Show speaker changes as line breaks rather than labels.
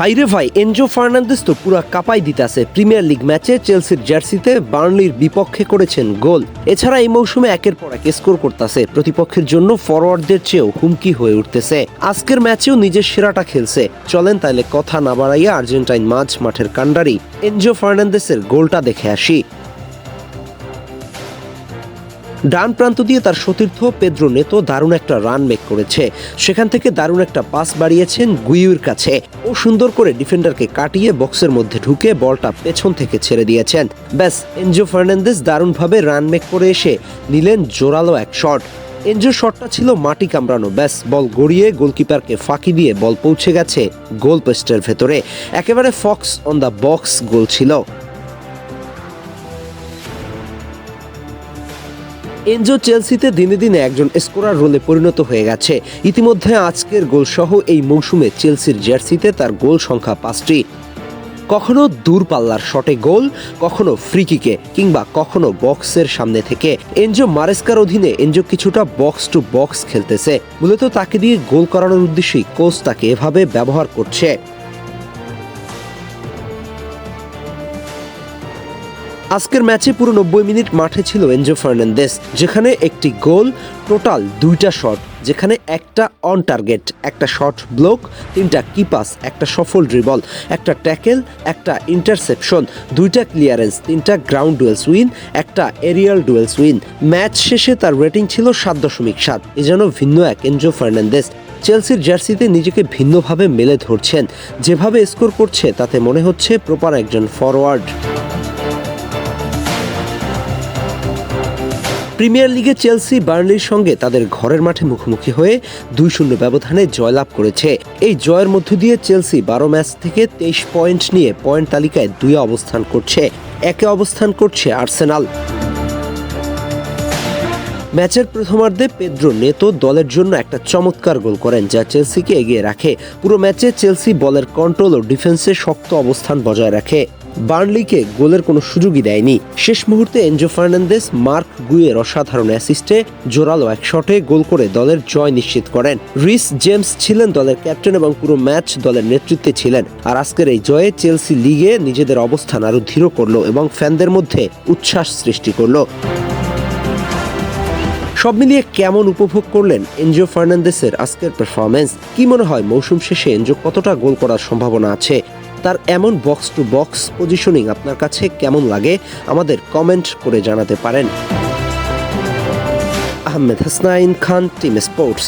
ভাইরে ভাই, Enzo Fernandez তো পুরা কাপাই দিতেছে। প্রিমিয়ার লিগ ম্যাচে চেলসির জার্সিতে বার্নলির বিপক্ষে করেছেন গোল। এছাড়া এই মৌসুমে একের পর এক স্কোর করতেছে। প্রতিপক্ষের জন্য ফরওয়ার্ডদের চেয়েও হুমকি হয়ে উঠতেছে। আজকের ম্যাচেও নিজের সেরাটা খেলছে। চলেন তাইলে কথা না বাড়াইয়া আর্জেন্টাইন মাঝ মাঠের কান্ডারি এনজো ফার্নান্দেসের গোলটা দেখে আসি। ডান প্রান্ত দিয়ে তার সতীর্থ পেদ্রো নেতো দারুণ একটা রান মেক করেছে। সেখান থেকে দারুণ একটা পাস বাড়িয়েছেন গুইউর কাছে ও সুন্দর করে ডিফেন্ডারকে কাটিয়ে বক্সের মধ্যে ঢুকে বলটা পেছন থেকে ছেড়ে দিয়েছেন। ব্যাস, এনজো ফার্নান্দেস দারুণভাবে রান মেক করে এসে নিলেন জোরালো এক শট এনজো শটটা ছিল মাটি কামড়ানো। ব্যাস, বল গড়িয়ে গোলকিপারকে ফাঁকি দিয়ে বল পৌঁছে গেছে গোল পোস্টের ভেতরে। একেবারে fox on the box goal ছিল। এনজো চেলসিতে দিনে দিনে একজন স্কোরার রোলে পরিণত হয়ে গেছে। ইতিমধ্যে আজকের গোল সহ এই মৌসুমে চেলসির জার্সিতে তার গোল সংখ্যা পাঁচটি। কখনো দূরপাল্লার শটে গোল, কখনো ফ্রিকিকে কিংবা কখনো বক্সের সামনে থেকে। এনজো মারেস্কার অধীনে এনজো কিছুটা বক্স টু বক্স খেলতেছে। মূলত তাকে দিয়ে গোল করানোর উদ্দেশ্যেই কোচ তাকে এভাবে ব্যবহার করছে। আজকের ম্যাচে পুরো নব্বই মিনিট মাঠে ছিল এনজো ফার্নান্দেস, যেখানে একটি গোল, টোটাল দুইটা শট, যেখানে একটা অন টার্গেট একটা শট ব্লক তিনটা কিপাস একটা সফল ড্রিবল একটা ট্যাকেল একটা ইন্টারসেপশন দুইটা ক্লিয়ারেন্স তিনটা গ্রাউন্ড ডুয়েলস উইন একটা এরিয়াল ডুয়েলস উইন ম্যাচ শেষে তার রেটিং ছিল সাত দশমিক সাত। এ যেন ভিন্ন এক এনজো ফার্নান্দেস। চেলসির জার্সিতে নিজেকে ভিন্নভাবে মেলে ধরছেন। যেভাবে স্কোর করছে, তাতে মনে হচ্ছে প্রপার একজন ফরওয়ার্ড প্রিমিয়ার লিগে চেলসি, বার্নলির সঙ্গে তাদের ঘরের মাঠে মুখোমুখি হয়ে দুই শূন্য ব্যবধানে জয়লাভ করেছে। এই জয়ের মধ্য দিয়ে চেলসি বারো ম্যাচ থেকে তেইশ পয়েন্ট নিয়ে পয়েন্ট তালিকায় দুই অবস্থান করছে। একে অবস্থান করছে আর্সেনাল। ম্যাচের প্রথমার্ধে পেদ্রো নেতো দলের জন্য একটা চমৎকার গোল করেন, যা চেলসিকে এগিয়ে রাখে। পুরো ম্যাচে চেলসি বলের কন্ট্রোল ও ডিফেন্সে শক্ত অবস্থান বজায় রাখে। বার্নলিকে গোলের কোনো সুযোগই দেয়নি। শেষ মুহূর্তে এনজো ফার্নান্দেস, মার্ক গুয়ের অসাধারণ অ্যাসিস্টে জোরালো এক শটে গোল করে দলের জয় নিশ্চিত করেন। রিস জেমস ছিলেন দলের ক্যাপ্টেন এবং পুরো ম্যাচ দলের নেতৃত্বে ছিলেন। আর আজকের এই জয়ে চেলসি লিগে নিজেদের অবস্থান আরও দৃঢ় করল এবং ফ্যানদের মধ্যে উচ্ছ্বাস সৃষ্টি করল। সব মিলিয়ে কেমন উপভোগ করলেন এনজিও ফার্নান্দেসের আজকের পারফরমেন্স কি মনে হয়, মৌসুম শেষে এনজিও কতটা গোল করার সম্ভাবনা আছে? তার এমন বক্স টু বক্স পজিশনিং আপনার কাছে কেমন লাগে আমাদের কমেন্ট করে জানাতে পারেন। Ahmed Hasnain Khan team sports